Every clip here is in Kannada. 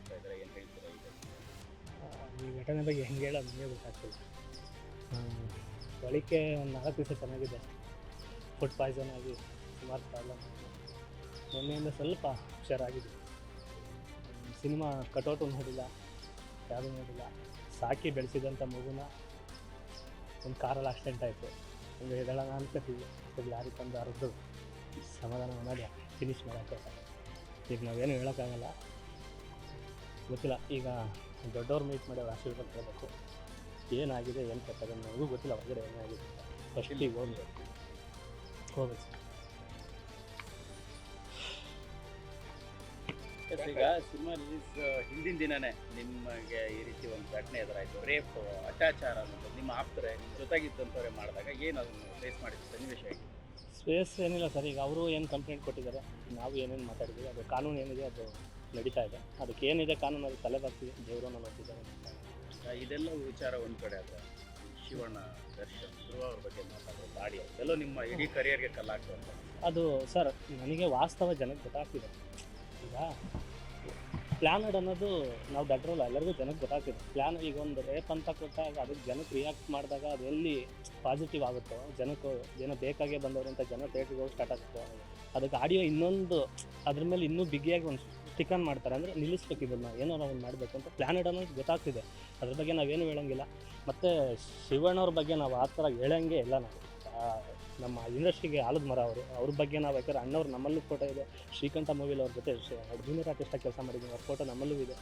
ಇದ್ದಾರೆ ಏನು ಹೇಳ್ತೀರಾ ಈಗ? ಈ ಘಟನೆ ಬಗ್ಗೆ ಹೆಂಗೆ ಹೇಳೋದು ನನಗೆ ಗೊತ್ತಾಗ್ತಿಲ್ಲ ಬಳಿಕೆ ಒಂದು ನಾಲ್ಕು ದಿವಸ ಚೆನ್ನಾಗಿದೆ. ಫುಡ್ ಪಾಯ್ಸನ್ ಆಗಿ ಸುಮಾರು ಪ್ರಾಬ್ಲಮ್ ಮೊನ್ನೆಯಿಂದ ಸ್ವಲ್ಪ ಹುಷಾರಾಗಿದೆ. ಸಿನಿಮಾ ಕಟೌಟು ನೋಡಿಲ್ಲ, ಯಾವುದು ನೋಡಿಲ್ಲ. ಸಾಕಿ ಬೆಳೆಸಿದಂಥ ಮಗುನ ಒಂದು ಕಾರಲ್ಲಿ ಆಕ್ಸಿಡೆಂಟ್ ಆಯಿತು. ಒಂದು ಎದಳನ ಅನ್ಕೋತೀವಿ ಲಾರಿ ತಂದು ಈ ಸಮಾಧಾನ ಮಾಡಿ ಫಿನಿಶ್ ಮಾಡೋಕ್ಕೆ ಈಗ ನಾವೇನು ಹೇಳೋಕ್ಕಾಗಲ್ಲ. ಗೊತ್ತಿಲ್ಲ. ಈಗ ದೊಡ್ಡವ್ರು ಮೀಟ್ ಮಾಡಿ ಆಶೀರ್ವಾದ ಕೇಳಬೇಕು ಏನಾಗಿದೆ ಏನು ಕೆಟ್ಟದ ನನಗೂ ಗೊತ್ತಿಲ್ಲ. ಹೊರಗಡೆ ಏನಾಗಿದೆ ಫಸ್ಟಿಗೆ ಹೋಗ್ಬೇಕು. ಹೋಗ್ಬೇಕು. ಸರ್ ಈಗ ಸಿನಿಮಾ ರಿಲೀಸ್ ಹಿಂದಿನ ದಿನನೇ ನಿಮಗೆ ಈ ರೀತಿ ಒಂದು ಘಟನೆ ಎದುರಾಯಿತು. ರೇಪ್ ಅತ್ಯಾಚಾರ ಅನ್ನೋದು ನಿಮ್ಮ ಆಪ್ತರೆ ನಿಮ್ಮ ಜೊತೆಗಿದ್ದಂಥವ್ರೆ ಮಾಡಿದಾಗ ಏನು ಅದನ್ನು ಫೇಸ್ ಮಾಡಿದ್ರು? ಸನ್ನಿವೇಶ ಸ್ಪೇಸ್ ಏನಿಲ್ಲ ಸರ್. ಈಗ ಅವರು ಏನು ಕಂಪ್ಲೇಂಟ್ ಕೊಟ್ಟಿದ್ದಾರೆ ನಾವು ಏನೇನು ಮಾತಾಡಿದ್ವಿ ಅದು ಕಾನೂನು ಏನಿದೆ ಅದು ನಡೀತಾ ಇದೆ. ಅದಕ್ಕೆ ಏನಿದೆ ಕಾನೂನು ಅದು ತಲೆ ಬರ್ತೀವಿ ದೇವರು ನೋಡ್ತಿದ್ದಾರೆ ಇದೆಲ್ಲ ವಿಚಾರ ಒಂದು ಕಡೆ ಆದರೆ ಶಿವಣ್ಣ ದರ್ಶನ್ ಧ್ರುವ ಅವ್ರ ಬಗ್ಗೆ ಮಾತಾಡೋದು ದಾಡಿ ಎಲ್ಲೋ ನಿಮ್ಮ ಇಡೀ ಕರಿಯರ್ಗೆ ಕಲ್ಲಾಗ್ತದೆ ಅದು ಸರ್ ನನಗೆ ವಾಸ್ತವ ಜನಕ್ಕೆ ಗೊತ್ತಾಗ್ತಿದೆ. ಈಗ ಪ್ಲ್ಯಾನಡ್ ಅನ್ನೋದು ನಾವು ದಡ್ರಲ್ಲ ಎಲ್ಲರಿಗೂ ಜನಕ್ಕೆ ಗೊತ್ತಾಗ್ತಿದೆ. ಪ್ಲ್ಯಾನ್ ಈಗ ಒಂದು ರೇಪ್ ಅಂತ ಕೊಟ್ಟಾಗ ಅದಕ್ಕೆ ಜನಕ್ಕೆ ರಿಯಾಕ್ಟ್ ಮಾಡಿದಾಗ ಅದು ಎಲ್ಲಿ ಪಾಸಿಟಿವ್ ಆಗುತ್ತೋ ಜನಕ್ಕೆ ಏನೋ ಬೇಕಾಗೇ ಬಂದವರಂತ ಜನ ಥಿಯೇಟ್ರಿಗೆ ಹೋಗಿ ಸ್ಟಾರ್ಟ್ ಆಗುತ್ತೋ ಅದಕ್ಕೆ ಆಡಿಯೋ ಇನ್ನೊಂದು ಅದ್ರ ಮೇಲೆ ಇನ್ನೂ ಬಿಗಿಯಾಗಿ ಒಂದು ಸ್ಟಿಕನ್ ಮಾಡ್ತಾರೆ ಅಂದರೆ ನಿಲ್ಲಿಸ್ಬೇಕು ಇದನ್ನು ಏನೋ ನಾವು ಮಾಡಬೇಕು ಅಂತ ಪ್ಲ್ಯಾನ್ ಅನ್ನೋದು ಗೊತ್ತಾಗ್ತಿದೆ. ಅದ್ರ ಬಗ್ಗೆ ನಾವೇನು ಹೇಳೋಂಗಿಲ್ಲ. ಮತ್ತು ಶಿವಣ್ಣವ್ರ ಬಗ್ಗೆ ನಾವು ಆ ಥರ ಹೇಳೋಂಗೆ ಇಲ್ಲ ನಾವು. ನಮ್ಮ ಇಂಡಸ್ಟ್ರಿಗೆ ಆಲದ ಮರ ಅವರು. ಅವ್ರ ಬಗ್ಗೆ ನಾವು ಯಾಕಂದ್ರೆ ಅಣ್ಣವ್ರು ನಮ್ಮಲ್ಲೂ ಫೋಟೋ ಇದೆ. ಶ್ರೀಕಂಠ ಮೂವಿಲಿ ಅವ್ರ ಜೊತೆ ಜೂನಿಯರ್ ಆರ್ಟಿಸ್ಟಾಗಿ ಕೆಲಸ ಮಾಡಿದ್ದೀನಿ ಅವ್ರ ಫೋಟೋ ನಮ್ಮಲ್ಲೂ ಇದೆ.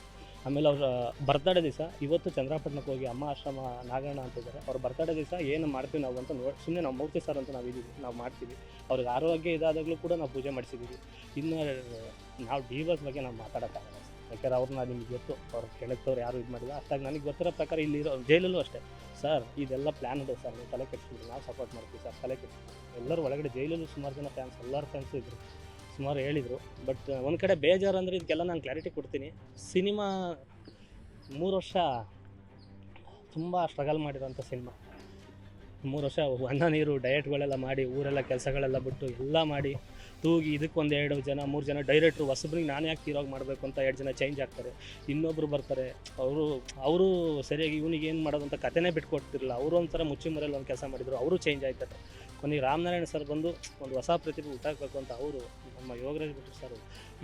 ಆಮೇಲೆ ಅವ್ರ, ಬರ್ತಡೇ ದಿವಸ ಇವತ್ತು ಚಂದ್ರಪಟ್ಟಣಕ್ಕೆ ಹೋಗಿ ಅಮ್ಮ ಆಶ್ರಮ ನಾಗಣ್ಣ ಅಂತಿದ್ದಾರೆ ಅವ್ರ ಬರ್ತಡೇ ದಿವಸ ಏನು ಮಾಡ್ತೀವಿ ನಾವು ಅಂತ ನೋಡಿ ಸುಮ್ಮನೆ ನಾವು ಮೂರ್ತಿ ಸರ್ ಅಂತ ನಾವು ಇದ್ದೀವಿ. ನಾವು ಮಾಡ್ತೀವಿ. ಅವ್ರಿಗೆ ಆರೋಗ್ಯ ಇದಾದಾಗಲೂ ಕೂಡ ನಾವು ಪೂಜೆ ಮಾಡಿಸಿದ್ದೀವಿ. ಇನ್ನು ನಾವು ಡಿವರ್ಸ್ ಬಗ್ಗೆ ನಾವು ಮಾತಾಡೋಕ್ಕಾಗಲ್ಲ. ಯಾಕಂದ್ರೆ ಅವ್ರನ್ನ ನಿಮ್ಗೆ ಗೊತ್ತು, ಅವ್ರು ಕೆಳಕ್ತವ್ರು ಯಾರು ಇದು ಮಾಡಿಲ್ಲ. ಅಷ್ಟಾಗಿ ನನಗೆ ಗೊತ್ತಿರೋ ಪ್ರಕಾರ ಇಲ್ಲಿರೋ ಜೈಲಲ್ಲೂ ಅಷ್ಟೇ. ಸರ್ ಇದೆಲ್ಲ ಪ್ಲ್ಯಾನ್ ಇದೆ ಸರ್ ನೀವು ತಲೆ ಕೆಟ್ಟಿದ್ರು ನಾವು ಸಪೋರ್ಟ್ ಮಾಡ್ತೀವಿ ಸರ್ ತಲೆ ಕೆಟ್ಟು ಎಲ್ಲರೂ ಒಳಗಡೆ ಜೈಲಲ್ಲೂ ಸುಮಾರು ಜನ ಫ್ಯಾನ್ಸ್ ಎಲ್ಲರ ಫ್ಯಾನ್ಸ್ ಇದ್ದರು ಸುಮಾರು ಹೇಳಿದರು. ಬಟ್ ಒಂದು ಕಡೆ ಬೇಜಾರು ಅಂದರೆ ಇದಕ್ಕೆಲ್ಲ ನಾನು ಕ್ಲಾರಿಟಿ ಕೊಡ್ತೀನಿ. ಸಿನಿಮಾ ಮೂರು ವರ್ಷ ತುಂಬ ಸ್ಟ್ರಗಲ್ ಮಾಡಿರೋಂಥ ಸಿನಿಮಾ ಮೂರು ವರ್ಷ ಅನ್ನ, ನೀರು ಡಯಟ್ಗಳೆಲ್ಲ ಮಾಡಿ, ಊರೆಲ್ಲ ಕೆಲಸಗಳೆಲ್ಲ ಬಿಟ್ಟು ಎಲ್ಲ ಮಾಡಿ. ತೂಗಿ ಇದಕ್ಕೆ ಒಂದು ಎರಡು ಜನ, ಮೂರು ಜನ ಡೈರೆಕ್ಟ್ರು ಹೊಸಬ್ರಿಗೆ ನಾನು ಯಾಕೆ ಹೀರೋಗಿ ಮಾಡಬೇಕು ಅಂತ ಎರಡು ಜನ ಚೇಂಜ್ ಆಗ್ತಾರೆ. ಇನ್ನೊಬ್ರು ಬರ್ತಾರೆ. ಅವರು ಅವರು ಸರಿಯಾಗಿ ಇವನಿಗೆ ಏನು ಮಾಡೋದು ಅಂತ ಕತೆನೇ ಬಿಟ್ಕೊಡ್ತಿರಲಿಲ್ಲ ಅವರು ಒಂಥರ ಮುಚ್ಚಿ ಮರೆಯಲ್ಲಿ ಒಂದು ಕೆಲಸ ಮಾಡಿದರು, ಅವರು ಚೇಂಜ್ ಆಯ್ತಾರೆ. ಕೊನೆಗೆ ರಾಮನಾರಾಯಣ ಸರ್ ಬಂದು ಒಂದು ಹೊಸ ಪ್ರತಿಭೆ ಹುಟ್ಟಾಕಬೇಕು ಅಂತ ಅವರು, ನಮ್ಮ ಯೋಗರಾಜ್ ಬಿಟ್ಟರು ಸರ್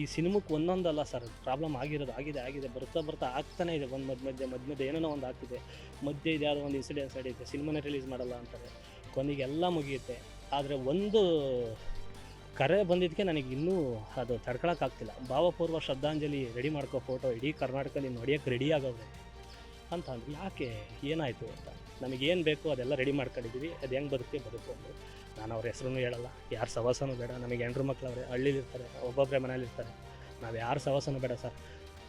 ಈ ಸಿನಿಮಕ್ಕೆ ಒಂದೊಂದಲ್ಲ ಸರ್ ಪ್ರಾಬ್ಲಮ್ ಆಗಿರೋದು, ಆಗಿದೆ ಆಗಿದೆ, ಬರ್ತಾ ಬರ್ತಾ ಆಗ್ತಾನೆ ಇದೆ. ಒಂದು ಮಧ್ಯ ಮಧ್ಯೆ ಮಧ್ಯ ಮಧ್ಯೆ ಏನೇನೋ ಒಂದು ಆಗ್ತಿದೆ. ಮಧ್ಯೆ ಇದು ಯಾವುದೋ ಒಂದು ಇನ್ಸಿಡೆನ್ಸ್ ನಡೆಯುತ್ತೆ ಸಿನಿಮಾನೇ ರಿಲೀಸ್ ಮಾಡಲ್ಲ ಅಂತಾರೆ. ಕೊನೆಗೆಲ್ಲ ಮುಗಿಯುತ್ತೆ. ಆದರೆ ಒಂದು ಕರೆ ಬಂದಿದ್ದಕ್ಕೆ ನನಗೆ ಇನ್ನೂ ಅದು ತಡ್ಕೊಳಕ್ಕಾಗ್ತಿಲ್ಲ. ಭಾವಪೂರ್ವ ಶ್ರದ್ಧಾಂಜಲಿ ರೆಡಿ ಮಾಡ್ಕೋ ಫೋಟೋ ಇಡೀ ಕರ್ನಾಟಕದಲ್ಲಿ ನೋಡಿಯೋಕ್ಕೆ ರೆಡಿ ಆಗೋದು ಅಂತ ಅಂದ್ರೆ. ಯಾಕೆ? ಏನಾಯಿತು ಅಂತ. ನಮಗೇನು ಬೇಕು ಅದೆಲ್ಲ ರೆಡಿ ಮಾಡ್ಕೊಂಡಿದ್ದೀವಿ ಅದು ಹೆಂಗೆ ಬದುಕಿ ಬದುಕು ಅಂದರು. ನಾನು ಅವ್ರ ಹೆಸ್ರೂ ಹೇಳಲ್ಲ. ಯಾರು ಸವಾಸನೂ ಬೇಡ. ನಮಗೆ ಹೆಂಡ್ರು ಮಕ್ಕಳವ್ರೆ ಹಳ್ಳಿಲಿರ್ತಾರೆ ಒಬ್ಬೊಬ್ಬರೇ ಮನೇಲಿರ್ತಾರೆ ನಾವು ಯಾರು ಸವಾಸನೂ ಬೇಡ ಸರ್.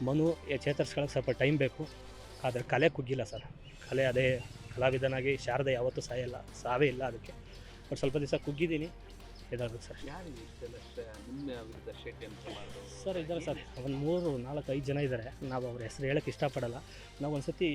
ಮನು ಚೇತರಿಸ್ಕೊಳ್ಳೋಕೆ ಸ್ವಲ್ಪ ಟೈಮ್ ಬೇಕು. ಆದರೆ ಕಲೆ ಕುಗ್ಗಿಲ್ಲ ಸರ್. ಕಲೆ ಅದೇ ಕಲಾವಿದನಾಗಿ ಶಾರದೆ ಯಾವತ್ತೂ ಸಾಯಲ್ಲ. ಸಾವೇ ಇಲ್ಲ ಅದಕ್ಕೆ. ಬಟ್ ಸ್ವಲ್ಪ ದಿವಸ ಕುಗ್ಗಿದ್ದೀನಿ. ಇದಾಗುತ್ತೆ ಸರ್. ಯಾರು ಇಷ್ಟೆಲ್ಲ ನಿಮ್ಮ ವಿರುದ್ಧ ಶೆಟ್ಟಿ ಅಂತ ಮಾಡೋದು ಸರ್ ಇದ್ದಾರೆ ಸರ್. ಒಂದು ಮೂರು ನಾಲ್ಕು ಐದು ಜನ ಇದ್ದಾರೆ ನಾವು ಅವ್ರ ಹೆಸರು ಹೇಳಕ್ಕೆ ಇಷ್ಟಪಡಲ್ಲ. ನಾವು ಒಂದು ಸತಿ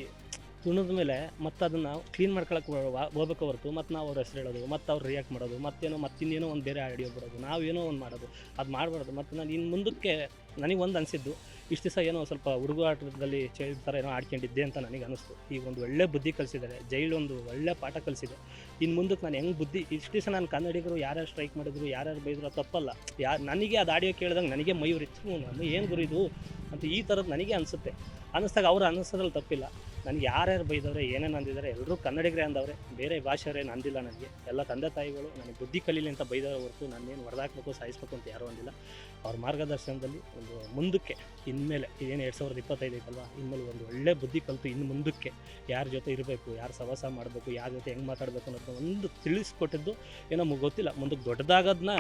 ತುಣಿದ ಮೇಲೆ ಮತ್ತೆ ಅದನ್ನು ಕ್ಲೀನ್ ಮಾಡ್ಕೊಳಕ್ಕೆ ಹೋಗ್ಬೇಕು ಹೊರತು ಮತ್ತು ನಾವು ಅವ್ರ ಹೆಸರು ಹೇಳೋದು ಮತ್ತು ಅವ್ರು ರಿಯಾಕ್ಟ್ ಮಾಡೋದು ಮತ್ತೇನೋ ಮತ್ತಿನ್ನೇನೋ ಒಂದು ಬೇರೆ ಆಡಿಯೋ ಬಿಡೋದು ನಾವೇನೋ ಒಂದು ಮಾಡೋದು ಅದು ಮಾಡಬಾರ್ದು. ಮತ್ತು ನಾನು ಇನ್ನು ಮುಂದಕ್ಕೆ ನನಗೆ ಒಂದು ಅನಿಸಿದ್ದು ಇಷ್ಟು ದಿವಸ ಏನೋ ಸ್ವಲ್ಪ ಹುಡುಗಾಟದಲ್ಲಿ ಚೇ ಥರ ಏನೋ ಆಡ್ಕೊಂಡಿದ್ದೆ ಅಂತ ನನಗೆ ಅನಿಸ್ತು ಈಗ ಒಂದು ಒಳ್ಳೆ ಬುದ್ಧಿ ಕಲಿಸಿದ್ದಾರೆ, ಜೈಲು ಒಂದು ಒಳ್ಳೆ ಪಾಠ ಕಲಿಸಿದೆ. ಇನ್ನು ಮುಂದಕ್ಕೆ ನಾನು ಹೆಂಗೆ ಬುದ್ಧಿ ಇಷ್ಟು ದಿವಸ ನಾನು ಕನ್ನಡಿಗರು ಯಾರ್ಯಾರು ಸ್ಟ್ರೈಕ್ ಮಾಡಿದ್ರು, ಯಾರ್ಯಾರು ಬೈದ್ರು ತಪ್ಪಲ್ಲ. ಯಾರು ನನಗೆ ಅದು ಆಡಿಯೋ ಕೇಳಿದಾಗ ನನಗೆ ಮೈ ಉರಿತು ನಾನು ಏನು ಗುರಿದು ಅಂತ ಈ ಥರದ್ದು ನನಗೆ ಅನಿಸುತ್ತೆ. ಅನ್ನಿಸ್ದಾಗ ಅವ್ರು ಅನ್ನಿಸೋದ್ರಲ್ಲಿ ತಪ್ಪಿಲ್ಲ. ನನಗೆ ಯಾರ್ಯಾರು ಬೈದವ್ರೆ, ಏನೇನು ಅಂದಿದ್ದಾರೆ ಎಲ್ಲರೂ ಕನ್ನಡಿಗರೇ ಅಂದವ್ರೆ, ಬೇರೆ ಭಾಷೆಯವರೇನು ಅಂದಿಲ್ಲ ನನಗೆ. ಎಲ್ಲ ತಂದೆ ತಾಯಿಗಳು ನನಗೆ ಬುದ್ಧಿ ಕಲೀಲಿ ಅಂತ ಬೈದವ್ರ ಹೊರತು ನಾನೇನು ಹೊಡೆದಾಕ್ಬೇಕು ಸಾಯಿಸ್ಬೇಕು ಅಂತ ಯಾರೂ ಅಂದಿಲ್ಲ. ಅವ್ರ ಮಾರ್ಗದರ್ಶನದಲ್ಲಿ ಒಂದು ಮುಂದಕ್ಕೆ, ಇನ್ಮೇಲೆ, ಇದೇನು ಎರಡು ಸಾವಿರದ ಇಪ್ಪತ್ತೈದು ಐತಲ್ವ? ಇನ್ಮೇಲೆ ಒಂದು ಒಳ್ಳೆ ಬುದ್ಧಿ ಕಲಿತು ಇನ್ನು ಮುಂದಕ್ಕೆ ಯಾರ ಜೊತೆ ಇರಬೇಕು, ಯಾರು ಸವಾಸ ಮಾಡಬೇಕು, ಯಾರ ಜೊತೆ ಹೆಂಗೆ ಮಾತಾಡಬೇಕು ಅನ್ನೋದು ಒಂದು ತಿಳಿಸ್ಕೊಟ್ಟಿದ್ದು ಏನೋ ನಮಗೆ ಗೊತ್ತಿಲ್ಲ. ಮುಂದಕ್ಕೆ ದೊಡ್ಡದಾಗೋದನ್ನ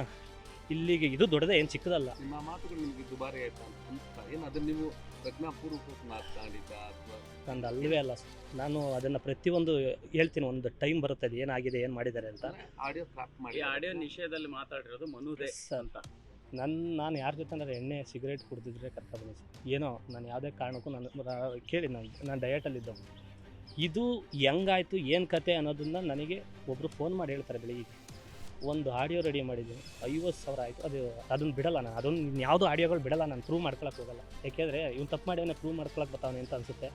ಇಲ್ಲಿಗೆ ಇದು ದೊಡ್ಡದೇ, ಏನು ಚಿಕ್ಕದಲ್ಲ. ನಿಮ್ಮ ಮಾತುಗಳು ನಿಮಗೆ ದುಬಾರಿ ಆಯ್ತಾ ಏನು ಅದನ್ನು ನೀವು ಪ್ರಜ್ಞಾಪೂರ್ವಕ ಮಾತನಾಡಿದ ಅಥವಾ ನಂದು ಅಲ್ಲವೇ ಅಲ್ಲ ಸರ್. ನಾನು ಅದನ್ನು ಪ್ರತಿಯೊಂದು ಹೇಳ್ತೀನಿ ಒಂದು ಟೈಮ್ ಬರುತ್ತೆ ಅದು ಏನಾಗಿದೆ ಏನು ಮಾಡಿದ್ದಾರೆ ಅಂತ. ಆಡಿಯೋ ಕ್ರಾಪ್ ಮಾಡಿ ಈ ಆಡಿಯೋ ನಿಷೇಧದಲ್ಲಿ ಮಾತಾಡಿರೋದು ಮನುದೇ ಅಂತ. ನನ್ನ ನಾನು ಯಾರ ಜೊತೆ ಅಂದರೆ ಎಣ್ಣೆ ಸಿಗರೇಟ್ ಕುಡ್ದಿದ್ರೆ ಕರ್ಕೊಬನ್ನಿ ಸರ್. ಏನೋ ನಾನು ಯಾವುದೇ ಕಾರಣಕ್ಕೂ ನಾನು ರಾ- ಕೇಳಿ ನಾನು ನಾನು ಡಯಟಲ್ಲಿದ್ದೆ ಇದು ಹೆಂಗಾಯಿತು ಏನು ಕತೆ ಅನ್ನೋದನ್ನ ನನಗೆ ಒಬ್ಬರು ಫೋನ್ ಮಾಡಿ ಹೇಳ್ತಾರೆ ಬೆಳಿಗ್ಗೆ. ಒಂದು ಆಡಿಯೋ ರೆಡಿ ಮಾಡಿದ್ದೀನಿ. ಐವತ್ತು ಸಾವಿರ ಆಯಿತು. ಅದು ಅದನ್ನು ಬಿಡಲ್ಲ ನಾನು. ಅದೊಂದು ಯಾವುದೋ ಆಡಿಯೋಗಳು ಬಿಡಲ್ಲ. ನಾನು ಪ್ರೂವ್ ಮಾಡ್ಕೊಳಕ್ಕೆ ಹೋಗಲ್ಲ. ಯಾಕೆಂದರೆ ಇವ್ನು ತಪ್ಪು ಮಾಡಿ ಪ್ರೂವ್ ಮಾಡ್ಕೊಳಕ್ಕೆ ಬರ್ತಾವನೆ ಅಂತ ಅನಿಸುತ್ತೆ.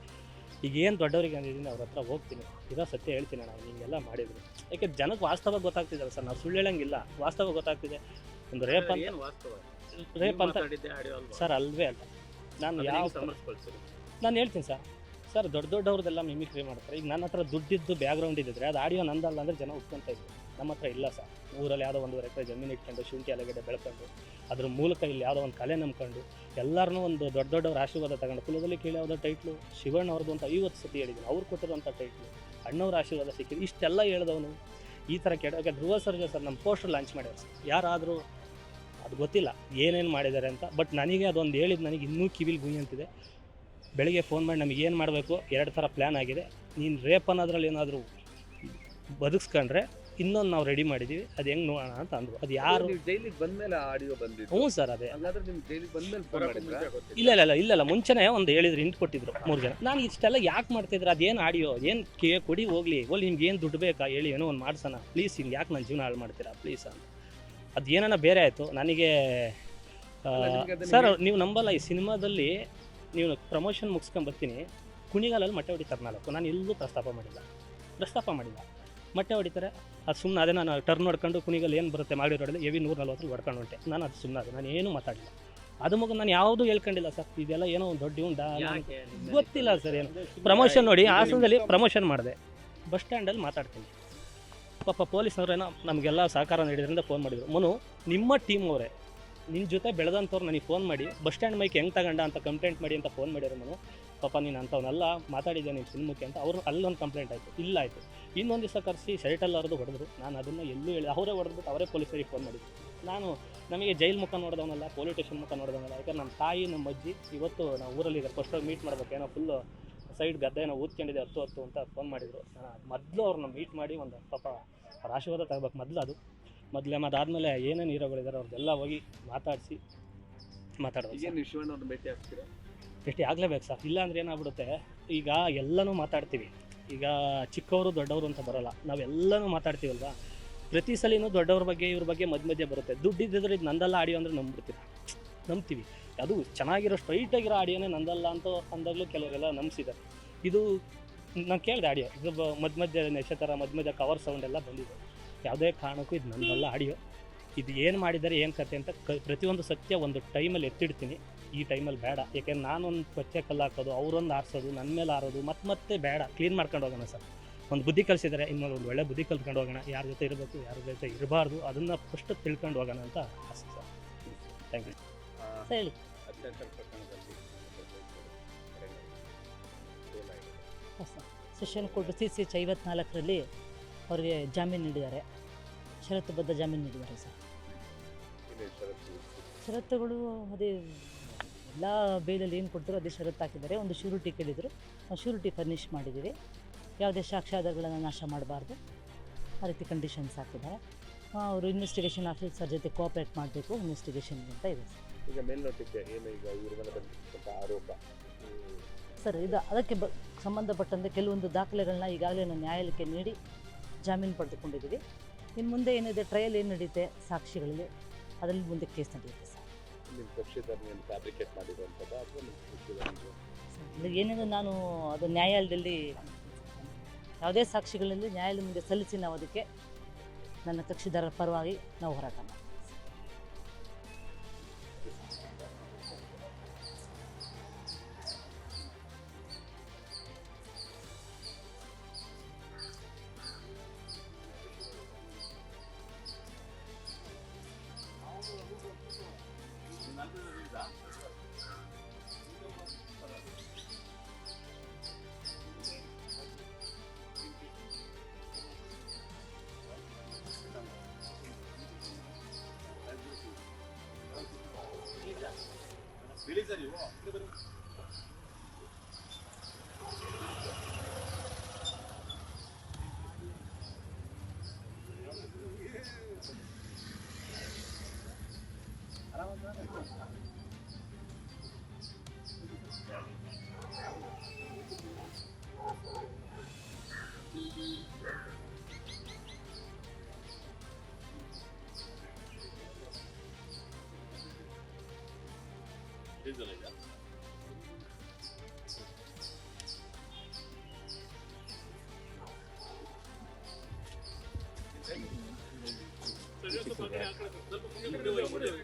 ಈಗ ಏನು ದೊಡ್ಡವರಿಗೆ ಅಂದಿದ್ದೀನಿ ಅವ್ರ ಹತ್ರ ಹೋಗ್ತೀನಿ. ಇರೋ ಸತ್ಯ ಹೇಳ್ತೀನಿ ನಾನು. ಹಿಂಗೆಲ್ಲ ಮಾಡಿದ್ರು. ಯಾಕೆ ಜನಕ್ಕೆ ವಾಸ್ತವ ಗೊತ್ತಾಗ್ತಿದ್ದಲ್ಲ ಸರ್. ನಾವು ಸುಳ್ಳು ಹೇಳಂಗಿಲ್ಲ. ವಾಸ್ತವ ಗೊತ್ತಾಗ್ತಿದೆ. ಒಂದು ರೇಪ್ ಅಂತ ರೇಪ್ ಅಂತ ಸರ್ ಅಲ್ವೇ ಅಲ್ಲ. ನಾನು ಯಾವ ನಾನು ಹೇಳ್ತೀನಿ ಸರ್. ಸರ್ ದೊಡ್ಡ ದೊಡ್ಡವ್ರದ್ದೆಲ್ಲ ಮಿಮಿಕ್ರಿ ಮಾಡ್ತಾರೆ. ಈಗ ನನ್ನ ಹತ್ರ ದುಡ್ಡಿದ್ದು ಬ್ಯಾಗ್ರೌಂಡ್ ಇದ್ದಿದ್ರೆ ಅದು ಆಡಿಯೋ ನಂದಲ್ಲ ಅಂದರೆ ಜನ ಒಪ್ಕೊಂತ ಇದ್ರು. ನಮ್ಮ ಹತ್ರ ಇಲ್ಲ ಸರ್. ಊರಲ್ಲಿ ಯಾವುದೋ ಒಂದೂವರೆ ಎಕರೆ ಜಮೀನು ಇಟ್ಕೊಂಡು ಶುಂಠಿ ಅಲಗಡೆ ಬೆಳ್ಕೊಂಡು, ಅದ್ರ ಮೂಲಕ ಇಲ್ಲಿ ಯಾವುದೋ ಒಂದು ಕಲೆ ನಂಬ್ಕೊಂಡು ಎಲ್ಲರನ್ನೂ ಒಂದು ದೊಡ್ಡ ದೊಡ್ಡವ್ರ ಆಶೀರ್ವಾದ ತಗೊಂಡು, ಕುಲದಲ್ಲಿ ಕೇಳಿ ಯಾವುದೋ ಟೈಟ್ಲು ಶಿವಣ್ಣ ಅವ್ರದ್ದು ಅಂತ ಐವತ್ತು ಸತಿ ಹೇಳಿದ್ದೀನಿ, ಅವ್ರು ಕೊಟ್ಟಿರುವಂಥ ಟೈಟ್ಲು ಅಣ್ಣವ್ರ ಆಶೀರ್ವಾದ ಸಿಕ್ಕಿದ್ರು ಇಷ್ಟೆಲ್ಲ ಹೇಳಿದವನು ಈ ಥರ ಕೆಡ ಯಾಕೆ ಧ್ರುವ ಸರ್ಜಾ ಸರ್ ನಮ್ಮ ಪೋಸ್ಟರ್ ಲಾಂಚ್ ಮಾಡ್ಯಾರ ಸರ್. ಯಾರಾದರೂ ಅದು ಗೊತ್ತಿಲ್ಲ, ಏನೇನು ಮಾಡಿದ್ದಾರೆ ಅಂತ ಬಟ್ ನನಗೆ ಅದೊಂದು ಹೇಳಿದ್ದು ನನಗೆ ಇನ್ನೂ ಕಿವಿಲಿ ಗುಯಿ ಅಂತಿದೆ. ಬೆಳಿಗ್ಗೆ ಫೋನ್ ಮಾಡಿ ನಮಗೆ ಏನು ಮಾಡಬೇಕು, ಎರಡು ಥರ ಪ್ಲ್ಯಾನ್ ಆಗಿದೆ. ನೀನು ರೇಪ್ ಅನ್ನೋದ್ರಲ್ಲಿ ಏನಾದರೂ ಬದುಕ್ಸ್ಕೊಂಡ್ರೆ ಇನ್ನೊಂದು ನಾವು ರೆಡಿ ಮಾಡಿದ್ದೀವಿ ಅದು ಹೆಂಗೆ ನೋಡೋಣ ಅಂತ ಅಂದ್ರು ಅದು ಯಾರು ನೀವು ಜೈಲಿಗೆ ಬಂದ್ಮೇಲೆ ಆಡಿಯೋ ಬಂದಿದ್ದು. ಹ್ಞೂ ಸರ್ ಅದೇ. ಹಂಗಾದ್ರೆ ನಿಮ್ಗೆ ಜೈಲಿಗೆ ಬಂದ್ಮೇಲೆ ಫೋನ್ ಮಾಡಿದ್ರ. ಇಲ್ಲ ಇಲ್ಲ ಇಲ್ಲ ಇಲ್ಲ ಇಲ್ಲ. ಮುಂಚೆನೇ ಒಂದು ಹೇಳಿದ್ರು ಹಿಂಟ್ ಕೊಟ್ಟಿದ್ರು ಮೂರು ಜನ. ನಾನು ಇಷ್ಟೆಲ್ಲ ಯಾಕೆ ಮಾಡ್ತಿದ್ರು? ಅದೇನು ಆಡಿಯೋ? ಏನು ಕೇ ಕೊಡಿ ಹೋಗ್ಲಿ. ಹೋಗ್ಲಿ ನಿಮ್ಗೆ ಏನು ದುಡ್ಡು ಬೇಕಾ? ಹೇಳಿ ಏನೋ ಒಂದು ಮಾಡ್ಸೋಣ. ಪ್ಲೀಸ್ ಹಿಂಗೆ ಯಾಕೆ ನನ್ನ ಜೀವನ ಹಾಳು ಮಾಡ್ತೀರಾ? ಪ್ಲೀಸ್ ಅಂತ. ಅದು ಏನಾನ ಬೇರೆ ಆಯಿತು. ನನಗೆ ಆ, ಅಲ್ಲ, ನಿಮ್ಗೆ ಅದನ್ನ ಸರ್ ನೀವು ನಂಬಲ್ಲ ಈ ಸಿನಿಮಾದಲ್ಲಿ ನೀವು ಪ್ರಮೋಷನ್ ಮುಗಿಸ್ಕೊಂಡು ಬರ್ತೀನಿ. ಕುಣಿಗಾಲಲ್ಲಿ ಮಟ್ಟೆ ಹೊಡಿತಾರೆ ನಾಲ್ಕು ನಾನು ಎಲ್ಲೂ ಪ್ರಸ್ತಾಪ ಮಾಡಿಲ್ಲ. ಪ್ರಸ್ತಾಪ ಮಾಡಿಲ್ಲ. ಮೊಟ್ಟೆ ಹೊಡಿತಾರೆ. ಅದು ಸುಮ್ಮನೆ ಅದೇ ನಾನು ಟರ್ನ್ ಹೊಡ್ಕೊಂಡು ಕುಣಿಗಲ್ಲಿ ಏನು ಬರುತ್ತೆ ಮಾಡಿ ರೋಡಲ್ಲಿ ಎವಿ ನೂರ ನಲ್ವತ್ತರಲ್ಲಿ ಹೊಡ್ಕೊಂಡು ಹೊಂಟೆ. ನಾನು ಅದು ಸುಮ್ಮನೆ ಅದು ನಾನು ಏನೂ ಮಾತಾಡಿಲ್ಲ ಅದು ಮಗು ನಾನು ಯಾವುದೂ ಹೇಳ್ಕೊಂಡಿಲ್ಲ ಸರ್ ಇದೆಲ್ಲ ಏನೋ ಒಂದು ದೊಡ್ಡ ಉಂಡ ಗೊತ್ತಿಲ್ಲ ಸರ್ ಏನು. ಪ್ರಮೋಷನ್ ನೋಡಿ ಆ ಹಾಸನದಲ್ಲಿ ಪ್ರಮೋಷನ್ ಮಾಡಿದೆ. ಬಸ್ ಸ್ಟ್ಯಾಂಡಲ್ಲಿ ಮಾತಾಡ್ತೀನಿ. ಪಾಪ ಪೊಲೀಸ್ನವ್ರೇನೋ ನಮಗೆಲ್ಲ ಸಹಕಾರ ನೀಡಿದ್ರಿಂದ ಫೋನ್ ಮಾಡಿದ್ರು. ಮನು ನಿಮ್ಮ ಟೀಮ್ ಅವರೇ ನಿನ್ನ ಜೊತೆ ಬೆಳೆದಂಥವ್ರು ನನಗೆ ಫೋನ್ ಮಾಡಿ ಬಸ್ ಸ್ಟ್ಯಾಂಡ್ ಮೈಕ್ ಹೆಂಗೆ ತಗೊಂಡ ಅಂತ ಕಂಪ್ಲೇಂಟ್ ಮಾಡಿ ಅಂತ ಫೋನ್ ಮಾಡಿದ್ರು ಮನು. ಪಾಪ ನೀನು ಅಂಥವನ್ನೆಲ್ಲ ಮಾತಾಡಿದ್ದೆ ನಿಮ್ಮ ಸಿನಿಮಕ್ಕೆ ಅಂತ. ಅವರು ಅಲ್ಲೊಂದು ಕಂಪ್ಲೇಂಟ್ ಆಯಿತು. ಇಲ್ಲ ಆಯಿತು. ಇನ್ನೊಂದು ದಿವಸ ಕರೆಸಿ ಶರ್ಟಲ್ಲಿ ಅವ್ರದ್ದು ಹೊಡೆದ್ರು. ನಾನು ಅದನ್ನು ಎಲ್ಲೂ ಹೇಳಿ, ಅವರೇ ಹೊಡೆದ್ಬಿಟ್ಟು ಅವರೇ ಪೊಲೀಸರಿಗೆ ಫೋನ್ ಮಾಡಿದ್ರು. ನಾನು ನಮಗೆ ಜೈಲ್ ಮುಖ ನೋಡಿದವನಲ್ಲ ಪೊಲೀಸ್ ಸ್ಟೇಷನ್ ಮುಖ ನೋಡಿದವನಲ್ಲ, ಯಾಕಂದ್ರೆ ನಮ್ಮ ತಾಯಿ ನಮ್ಮ ಅಜ್ಜಿ ಇವತ್ತು ನಾವು ಊರಲ್ಲಿ ಫಸ್ಟ್ ಫಸ್ಟ್ ಮೀಟ್ ಮಾಡ್ಬೇಕು. ಏನೋ ಫುಲ್ಲು ಸೈಡ್ ಗದ್ದೆನೋ ಊದ್ಕೊಂಡಿದೆ, ಹತ್ತು ಹತ್ತು ಅಂತ ಫೋನ್ ಮಾಡಿದರು. ನಾನು ಮೊದಲು ಅವ್ರನ್ನ ಮೀಟ್ ಮಾಡಿ ಒಂದು ಪಾಪ ಆಶೀರ್ವಾದ ತಗೋಬೇಕು ಮೊದಲು ಅದು. ಮೊದಲೇ ಅದಾದಮೇಲೆ ಏನೇನು ಹೀರೋಗಳಿದ್ದಾರೆ ಅವ್ರದ್ದೆಲ್ಲ ಹೋಗಿ ಮಾತಾಡಿಸಿ ಮಾತಾಡೋದು ಏನು ಅವ್ರನ್ನ ಭೇಟಿ ಆಗ್ತೀರಾ? ಭೇಟಿ ಆಗಲೇಬೇಕು ಸರ್. ಇಲ್ಲ ಅಂದ್ರೆ ಏನಾಗ್ಬಿಡುತ್ತೆ, ಈಗ ಎಲ್ಲನೂ ಮಾತಾಡ್ತೀವಿ. ಈಗ ಚಿಕ್ಕವರು ದೊಡ್ಡವರು ಅಂತ ಬರೋಲ್ಲ. ನಾವೆಲ್ಲನೂ ಮಾತಾಡ್ತೀವಲ್ವಾ? ಪ್ರತಿ ಸಲಿನೂ ದೊಡ್ಡವ್ರ ಬಗ್ಗೆ, ಇವ್ರ ಬಗ್ಗೆ ಮಧ್ಯ ಮಧ್ಯೆ ಬರುತ್ತೆ. ದುಡ್ಡಿದ್ದರೆ ಇದು ನಂದಲ್ಲ ಆಡಿಯೋ ಅಂದರೆ ನಂಬ್ಬಿಡ್ತೀವಿ. ನಂಬ್ತೀವಿ. ಅದು ಚೆನ್ನಾಗಿರೋ ಸ್ಟ್ರೈಟಾಗಿರೋ ಆಡಿಯೋನೇ ನಂದಲ್ಲ ಅಂತ ಅಂದಾಗಲೂ ಕೆಲವರೆಲ್ಲ ನಂಬಿಸಿದ್ದಾರೆ. ಇದು ನಾನು ಕೇಳಿದೆ ಆಡಿಯೋ. ಇದು ಮಧ್ಯ ಮಧ್ಯ ನಕ್ಷತ್ರ, ಮಧ್ಯ ಮಧ್ಯ ಕವರ್ ಸೌಂಡ್ ಎಲ್ಲ ಬಂದಿದೆ. ಯಾವುದೇ ಕಾರಣಕ್ಕೂ ಇದು ನಂದಲ್ಲ ಆಡಿಯೋ. ಇದು ಏನು ಮಾಡಿದ್ದಾರೆ, ಏನು ಕತೆ ಅಂತ ಪ್ರತಿಯೊಂದು ಸತ್ಯ ಒಂದು ಟೈಮಲ್ಲಿ ಎತ್ತಿಡ್ತೀನಿ. ಈ ಟೈಮಲ್ಲಿ ಬೇಡ. ಯಾಕೆಂದ್ರೆ ನಾನೊಂದು ಕೊಚ್ಚೆ ಕಲ್ಲು ಹಾಕೋದು ಅವರೊಂದು ಆರಿಸೋದು ನನ್ನ ಮೇಲೆ ಆರೋದು ಮತ್ತೆ ಮತ್ತೆ ಬೇಡ. ಕ್ಲೀನ್ ಮಾಡ್ಕೊಂಡು ಹೋಗೋಣ ಸರ್. ಒಂದು ಬುದ್ಧಿ ಕಲಿಸಿದರೆ ಇನ್ನೊಂದು ಒಂದು ಒಳ್ಳೆ ಬುದ್ಧಿ ಕಲ್ತ್ಕೊಂಡು ಹೋಗೋಣ. ಯಾರ ಜೊತೆ ಇರಬೇಕು ಯಾರ ಜೊತೆ ಇರಬಾರ್ದು ಅದನ್ನು ಫಸ್ಟ್ ತಿಳ್ಕೊಂಡು ಹೋಗೋಣ ಅಂತ ಆಸೆ ಸರ್. ಥ್ಯಾಂಕ್ ಯು ಹೇಳಿ? ಸೆಷನ್ ಕೋರ್ಟ್ ಸಿ ಸಿ ಐವತ್ನಾಲ್ಕರಲ್ಲಿ ಅವರಿಗೆ ಜಾಮೀನು ನೀಡಿದ್ದಾರೆ. ಷರತ್ತುಬದ್ಧ ಜಾಮೀನು ನೀಡಿದ್ದಾರೆ ಸರ್. ಷರತ್ತುಗಳು ಅದೇ ಎಲ್ಲ ಬೇಲಲ್ಲಿ ಏನು ಕೊಡ್ತಾರೋ ಅದೇ ಷರತ್ತು ಹಾಕಿದ್ದಾರೆ. ಒಂದು ಶ್ಯೂರಿಟಿ ಕೇಳಿದರು. ನಾವು ಶ್ಯೂರಿಟಿ ಫರ್ನಿಷ್ ಮಾಡಿದ್ದೀವಿ. ಯಾವುದೇ ಸಾಕ್ಷ್ಯಾಧಾರಗಳನ್ನು ನಾಶ ಮಾಡಬಾರ್ದು. ಆ ರೀತಿ ಕಂಡೀಷನ್ಸ್ ಹಾಕಿದ್ದಾರೆ. ಅವರು ಇನ್ವೆಸ್ಟಿಗೇಷನ್ ಆಫೀಸರ್ ಜೊತೆ ಕೋಆಪ್ರೇಟ್ ಮಾಡಬೇಕು. ಇನ್ವೆಸ್ಟಿಗೇಷನ್ ಅಂತ ಇದೆ ಸರ್. ಈಗ ಮೇಲ್ನೋಟಕ್ಕೆ ಏನು ಈಗ ಇವ್ರ ಮೇಲೆ ಬಂದಿರ್ತಕ್ಕಂಥ ಆರೋಪ? ಸರ್ ಇದು ಅದಕ್ಕೆ ಬ ಸಂಬಂಧಪಟ್ಟಂತೆ ಕೆಲವೊಂದು ದಾಖಲೆಗಳನ್ನ ಈಗಾಗಲೇ ನಾವು ನ್ಯಾಯಾಲಯಕ್ಕೆ ನೀಡಿ ಜಾಮೀನು ಪಡೆದುಕೊಂಡಿದ್ದೀವಿ. ಇನ್ನು ಮುಂದೆ ಏನಿದೆ ಟ್ರಯಲ್ ಏನು ನಡೆಯುತ್ತೆ ಸಾಕ್ಷಿಗಳಲ್ಲಿ ಅದರಲ್ಲಿ ಮುಂದೆ ಕೇಸ್ ನಡೆಯುತ್ತೆ ನಿಮ್ಮ ಕಕ್ಷಿದಾರನಿಯನ್ನು ಫ್ಯಾಬ್ರಿಕೇಟ್ ಮಾಡಿರುವಂಥದ್ದು ಅಥವಾ ನಿಮ್ಮ ಕಕ್ಷಿದಾರನಿಗೆ ಏನಿದೆ, ನಾನು ಅದು ನ್ಯಾಯಾಲಯದಲ್ಲಿ ಯಾವುದೇ ಸಾಕ್ಷಿಗಳಲ್ಲಿ ನ್ಯಾಯಾಲಯ ಮುಂದೆ ಸಲ್ಲಿಸಿ ನಾವು ಅದಕ್ಕೆ ನನ್ನ ಕಕ್ಷಿದಾರರ ಪರವಾಗಿ ನಾವು ಹೋರಾಟ ಮಾಡ್ತೀವಿ. 这里这里有啊，这个。ಸ್ವಲ್ಪ ಆ ಕಡೆ ಸ್ವಲ್ಪ ಮುಂದೆ ಹೋಗಿ,